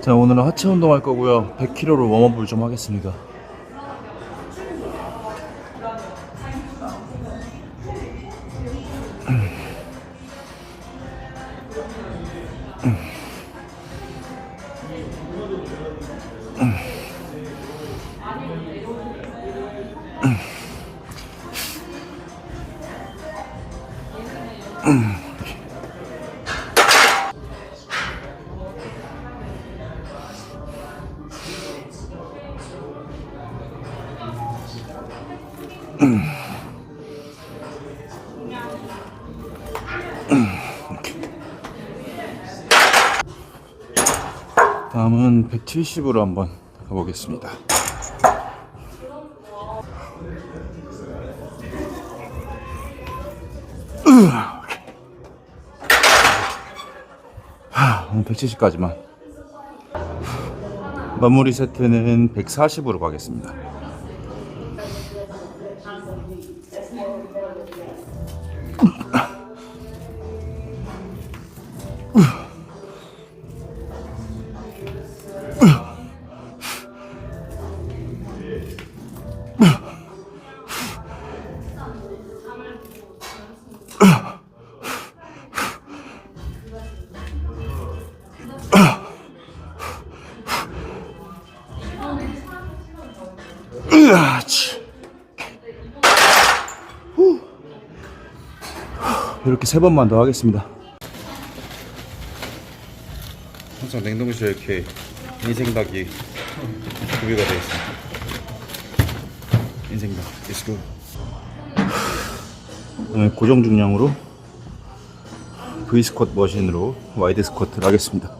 자 오늘은 하체 운동 할 거고요. 100kg로 웜업을 좀 하겠습니다. 다음 은 170으로 한번 가보겠습니다. 오늘 170까지만. 마무리 세트는 140으로 가겠습니다 이렇게 세 번만 더 하겠습니다. 항상 냉동실에 이렇게 인생닭이 구비가 되어 있습니다. 인생닭, 렛츠고. 오늘 고정 중량으로 V 스쿼트 머신으로 와이드 스쿼트를 하겠습니다.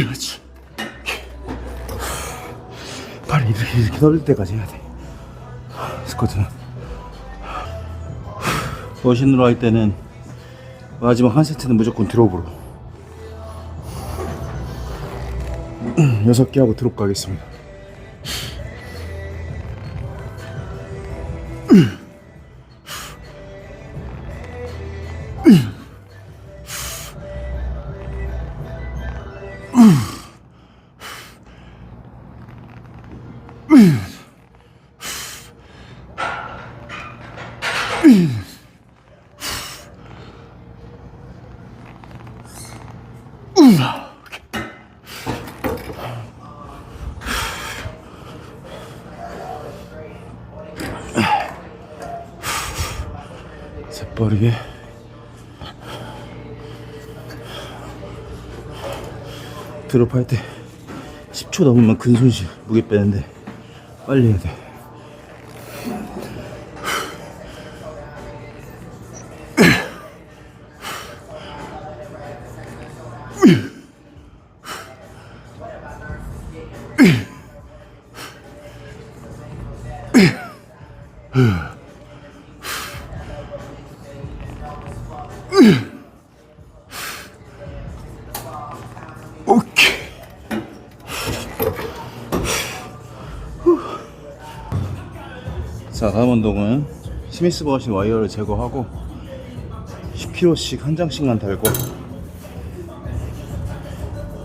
으아치. 팔이 이렇게 이렇게 떨릴 때까지 해야 돼. 스쿼트는. 머신으로 할 때는 마지막 한 세트는 무조건 드롭으로. 여섯 개 하고 드롭 가겠습니다. 재빠르게. 드롭 할 때 10초 넘으면 근손실. 무게 빼는데 빨리 해야 돼. 오 스미스 버신 와이어를 제거하고 10kg씩 한 장씩만 달고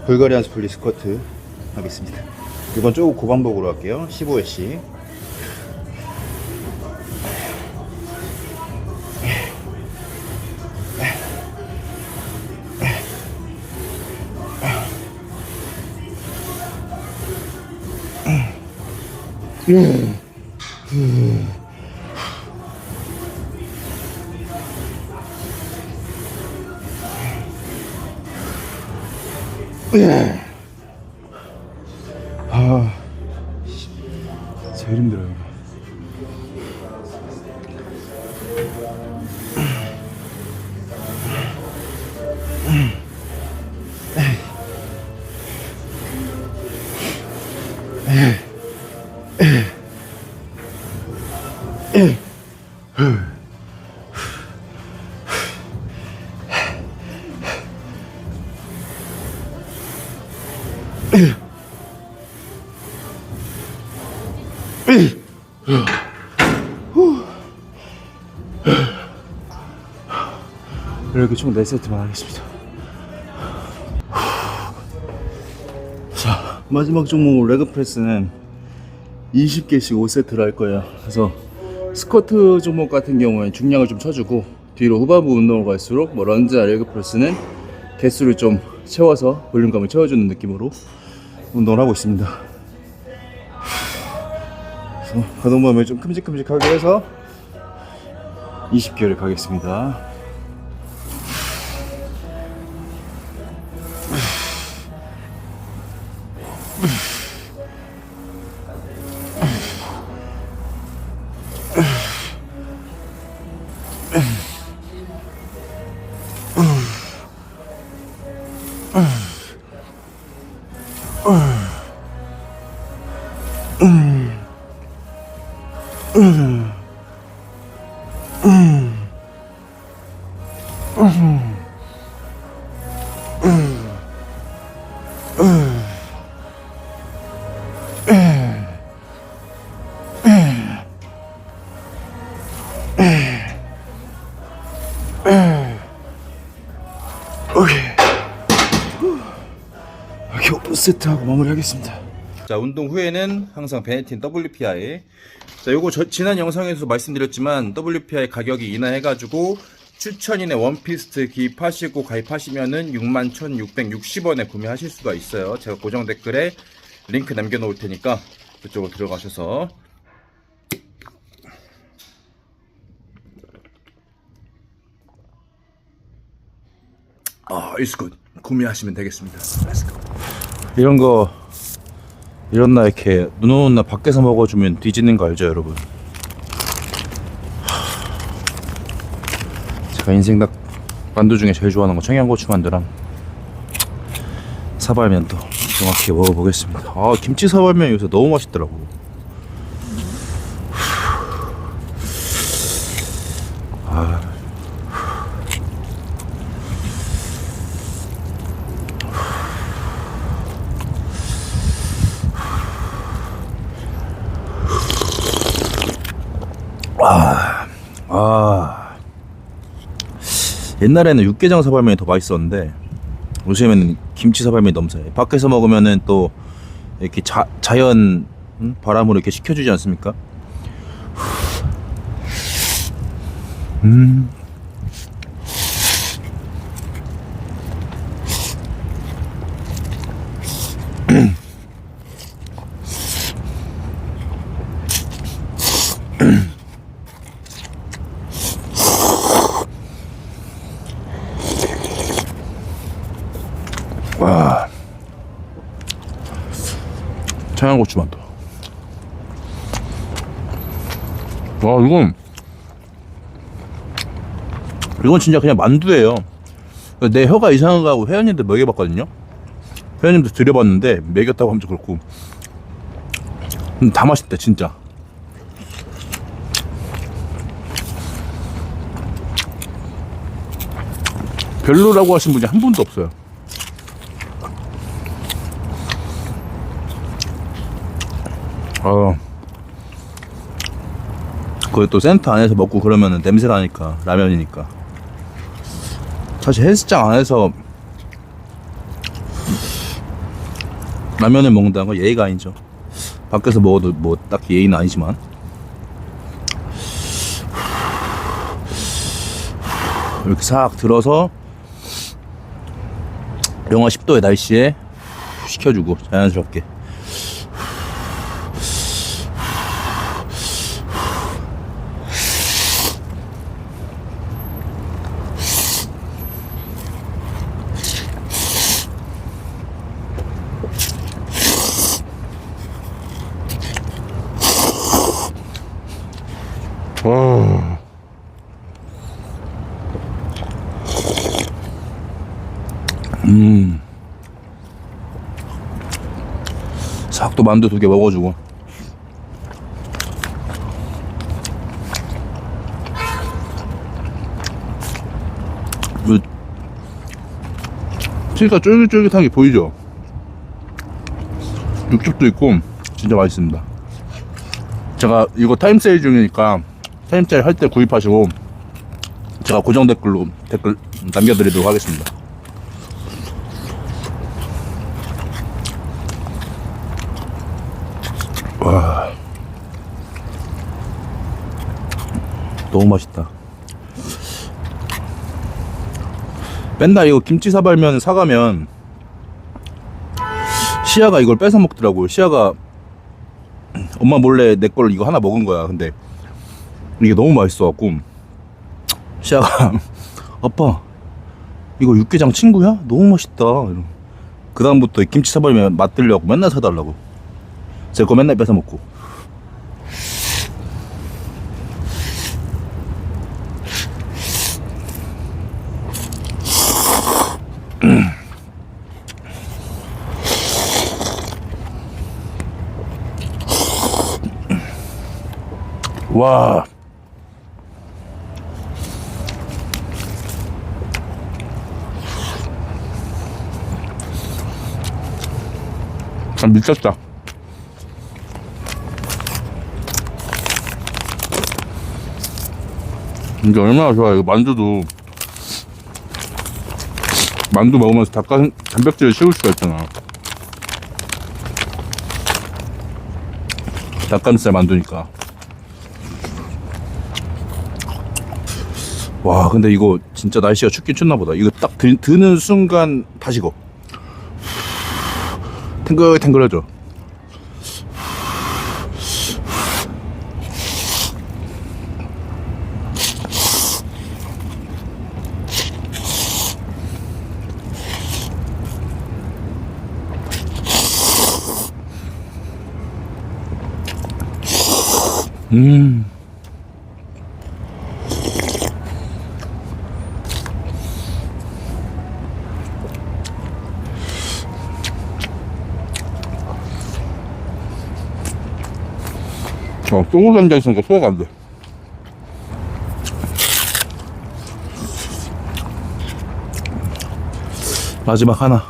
불가리안 스플릿 스쿼트 하겠습니다. 이번 조금 고반복으로 할게요. 15회씩 예. 아, 제일 힘들어요. 예. 예. 예. 총 4세트만 하겠습니다. 자, 마지막 종목 레그프레스는 20개씩 5세트를 할 거예요. 그래서 스쿼트 종목 같은 경우에 중량을 좀 쳐주고 뒤로 후반부 운동을 갈수록 뭐 런지나 레그프레스는 개수를 좀 채워서 볼륨감을 채워주는 느낌으로 운동을 하고 있습니다. 가동범위를 좀 큼직큼직하게 해서 20개를 가겠습니다. 오케이. 이렇게 5세트하고 마무리하겠습니다. 자, 운동 후에는 항상 베네틴 WPI. 자, 요거 저, 지난 영상에서 말씀드렸지만 WPI 가격이 인하해가지고 추천인의 원피스트 기입하시고 가입하시면은 61,660원에 구매하실 수가 있어요. 제가 고정 댓글에 링크 남겨놓을 테니까 그쪽으로 들어가셔서 아, 이스굿 구매하시면 되겠습니다. 이런 거 이런 날 이렇게 눈 오는 날 밖에서 먹어주면 뒤지는 거 알죠, 여러분? 제가 인생 닭 만두 중에 제일 좋아하는 거 청양고추 만두랑 사발면도 정확히 먹어보겠습니다. 아 김치 사발면 요새 너무 맛있더라고. 옛날에는 육개장 사발면이 더 맛있었는데 요즘에는 김치 사발면이 너무 세. 밖에서 먹으면은 또 이렇게 자, 자연 음? 바람으로 이렇게 식혀주지 않습니까? 음. 청양고추 만두. 와, 이건. 이건 진짜 그냥 만두예요. 내 혀가 이상한 거 하고 회원님들 먹여봤거든요. 회원님들 드려봤는데, 먹였다고 하면 좀 그렇고. 음, 다 맛있다, 진짜. 별로라고 하신 분이 한 분도 없어요. 어. 그걸 또 센터 안에서 먹고 그러면은 냄새 나니까 라면이니까. 사실 헬스장 안에서 라면을 먹는다는 건 예의가 아니죠. 밖에서 먹어도 뭐 딱히 예의는 아니지만. 이렇게 싹 들어서 영하 10도의 날씨에 식혀주고 자연스럽게 음. 싹도 만두 두 개 먹어주고. 그, 치가 쫄깃쫄깃하게 보이죠? 육즙도 있고, 진짜 맛있습니다. 제가 이거 타임세일 중이니까 타임세일 할 때 구입하시고 제가 고정 댓글로 댓글 남겨드리도록 하겠습니다. 너무 맛있다. 맨날 이거 김치 사발면 사가면 시아가 이걸 뺏어 먹더라고요. 시아가 엄마 몰래 내 걸 이거 하나 먹은 거야. 근데 이게 너무 맛있어갖고 시아가 아빠 이거 육개장 친구야? 너무 맛있다. 그 다음부터 김치 사발면 맛들려고 맨날 사달라고. 제 거 맨날 뺏어 먹고. 와. 참 미쳤다. 이게 얼마나 좋아. 이거 만두도. 만두 먹으면서 닭가 단백질을 씌울 수가 있잖아. 닭가슴살 만두니까. 와 근데 이거 진짜 날씨가 춥긴 춥나 보다. 이거 딱 드, 드는 순간 다 식어 탱글탱글하죠 음 어, 소고기 앉아 있으니까 소화가 안 돼. 마지막 하나.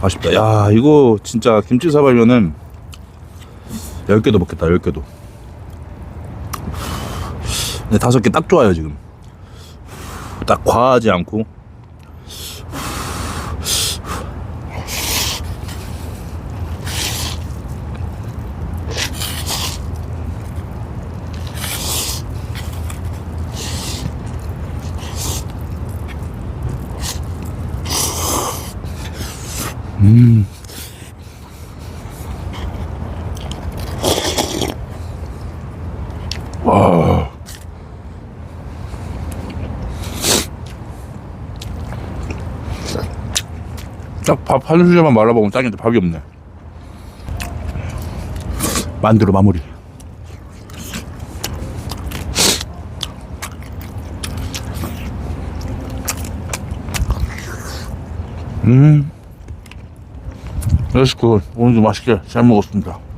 아쉽다. 야, 이거 진짜 김치 사발면은 10개도 먹겠다, 10개도. 근데 다섯 개 딱 좋아요, 지금. 딱 과하지 않고. 딱 밥 한 수저만 말아먹으면 짱인데 밥이 없네. 만두로 마무리. 음. 레스코 오늘도 맛있게 잘 먹었습니다.